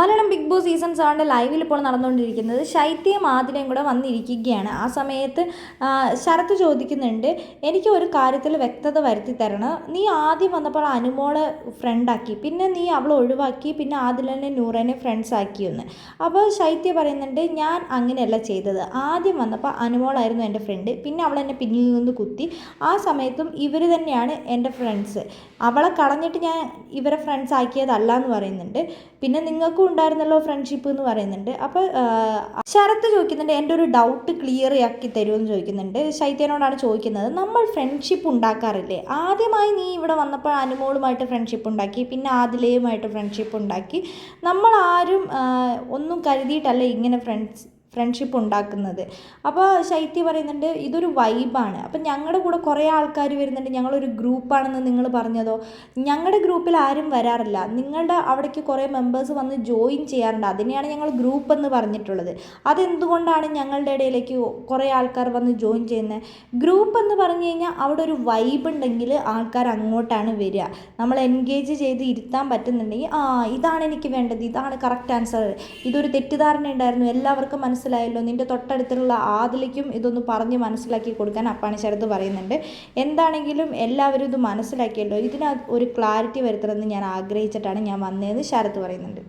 Malayalam big boss season സെവന്റെ ലൈവിൽ ഇപ്പോൾ നടന്നുകൊണ്ടിരിക്കുന്നത് ശൈത്യം ആദിലയും കൂടെ വന്നിരിക്കുകയാണ്. ആ സമയത്ത് ശരത്ത് ചോദിക്കുന്നുണ്ട് എനിക്ക് ഒരു കാര്യത്തിൽ വ്യക്തത വരുത്തി തരണം. നീ ആദ്യം വന്നപ്പോൾ അനുമോളെ ഫ്രണ്ടാക്കി പിന്നെ നീ അവളെ ഒഴിവാക്കി. പിന്നെ ആദിലനെ നൂറനെ ഫ്രണ്ട്സ് ആക്കിയെന്ന്. അപ്പോൾ ശൈത്യ പറയുന്നുണ്ട് ഞാൻ അങ്ങനെയല്ല ചെയ്തത്. ആദ്യം വന്നപ്പോൾ അനുമോളായിരുന്നു എന്റെ ഫ്രണ്ട് പിന്നെ അവൾ എന്നെ പിന്നിൽ നിന്ന് കുത്തി. ആ സമയത്തും ഇവർ തന്നെയാണ് എന്റെ ഫ്രണ്ട്സ് അവളെ കളഞ്ഞിട്ട് ഞാൻ ഇവരെ ഫ്രണ്ട്സ് ആക്കിയതല്ല എന്ന് പറയുന്നുണ്ട്. പിന്നെ നിങ്ങൾക്കും ഉണ്ടായിരുന്നല്ലോ ഫ്രണ്ട്ഷിപ്പ് എന്ന് പറയുന്നുണ്ട്. അപ്പോൾ ശരത്ത് ചോദിക്കുന്നുണ്ട് എന്റെ ഒരു ഡൗട്ട് ക്ലിയർ ആക്കി തരുമെന്ന് ചോദിക്കുന്നുണ്ട്. ശൈത്യനോടാണ് ചോദിക്കുന്നത് നമ്മൾ ഫ്രണ്ട്ഷിപ്പ് ഉണ്ടാക്കാറില്ലേ? ആദ്യമായി നീ ഇവിടെ വന്നപ്പോൾ അനുമോളുമായിട്ട് ഫ്രണ്ട്ഷിപ്പ് ഉണ്ടാക്കി പിന്നെ ആദിലയുമായിട്ട് ഫ്രണ്ട്ഷിപ്പ് ഉണ്ടാക്കി. നമ്മൾ ആരും ഒന്നും കരുതിയിട്ടല്ല ഇങ്ങനെ ഫ്രണ്ട്സ് ഫ്രണ്ട്ഷിപ്പ് ഉണ്ടാക്കുന്നത്. അപ്പോൾ ശൈത്യ പറയുന്നുണ്ട് ഇതൊരു വൈബാണ് അപ്പം ഞങ്ങളുടെ കൂടെ കുറേ ആൾക്കാർ വരുന്നുണ്ട്. ഞങ്ങളൊരു ഗ്രൂപ്പാണെന്ന് നിങ്ങൾ പറഞ്ഞതോ? ഞങ്ങളുടെ ഗ്രൂപ്പിൽ ആരും വരാറില്ല. നിങ്ങളുടെ അവിടേക്ക് കുറേ മെമ്പേഴ്സ് വന്ന് ജോയിൻ ചെയ്യാറുണ്ട്. അതിനെയാണ് ഞങ്ങൾ ഗ്രൂപ്പ് എന്ന് പറഞ്ഞിട്ടുള്ളത്. അതെന്തുകൊണ്ടാണ് ഞങ്ങളുടെ ഇടയിലേക്ക് കുറേ ആൾക്കാർ വന്ന് ജോയിൻ ചെയ്യുന്നത് ഗ്രൂപ്പ് എന്ന് പറഞ്ഞു കഴിഞ്ഞാൽ അവിടെ ഒരു വൈബ് ഉണ്ടെങ്കിൽ ആൾക്കാർ അങ്ങോട്ടാണ് വരിക. നമ്മൾ എൻഗേജ് ചെയ്ത് ഇരുത്താൻ പറ്റുന്നുണ്ടെങ്കിൽ ആ ഇതാണ് എനിക്ക് വേണ്ടത്. ഇതാണ് കറക്റ്റ് ആൻസർ ഇതൊരു തെറ്റിദ്ധാരണ ഉണ്ടായിരുന്നു. എല്ലാവർക്കും മനസ്സിലായല്ലോ? നിന്റെ തൊട്ടടുത്തുള്ള ആദിലേക്കും ഇതൊന്ന് പറഞ്ഞ് മനസ്സിലാക്കി കൊടുക്കാൻ അപ്പാണി ശരത് പറയുന്നുണ്ട്. എന്താണെങ്കിലും എല്ലാവരും ഇത് മനസ്സിലാക്കിയല്ലോ. ഇതിന് ഒരു ക്ലാരിറ്റി വരുത്തണമെന്ന് ഞാൻ ആഗ്രഹിച്ചിട്ടാണ് ഞാൻ വന്നതെന്ന് ശരത് പറയുന്നുണ്ട്.